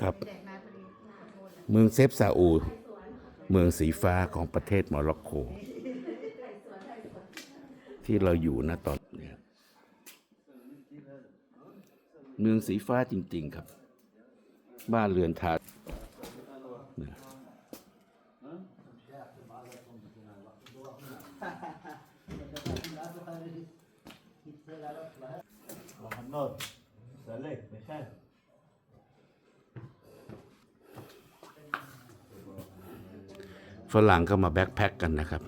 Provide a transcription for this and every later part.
ครับ แดกมาพอดีขอโทษนะ เมืองเซฟซาอู เมืองสีฟ้าของประเทศโมร็อกโก ที่เราอยู่นะตอนเนี้ยเมืองสีฟ้าจริง ๆ ครับ บ้านเรือนทาเนี่ย محمد سلك مشان ฝรั่งก็มาแบ็คแพ็คกันนะครับ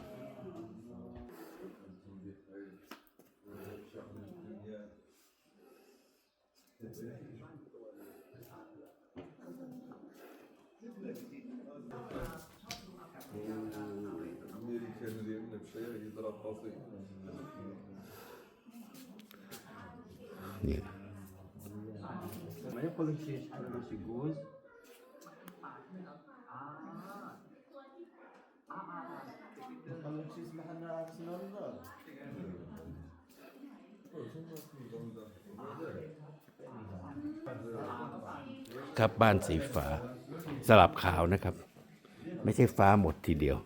Amerika kennen die in Schwere, jeder 혹시 있으면 하나 하나씩 넣는 다. ครับบ้านสีฟ้าสลับขาวนะครับ ไม่ใช่ฟ้าหมดทีเดียว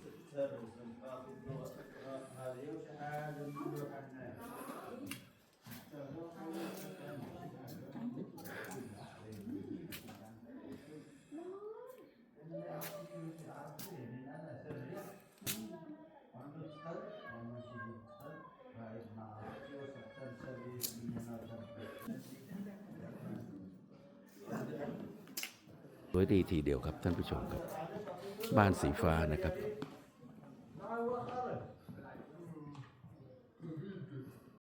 สวยดีทีเดียวครับท่านผู้ชมครับ บ้านสีฟ้านะครับ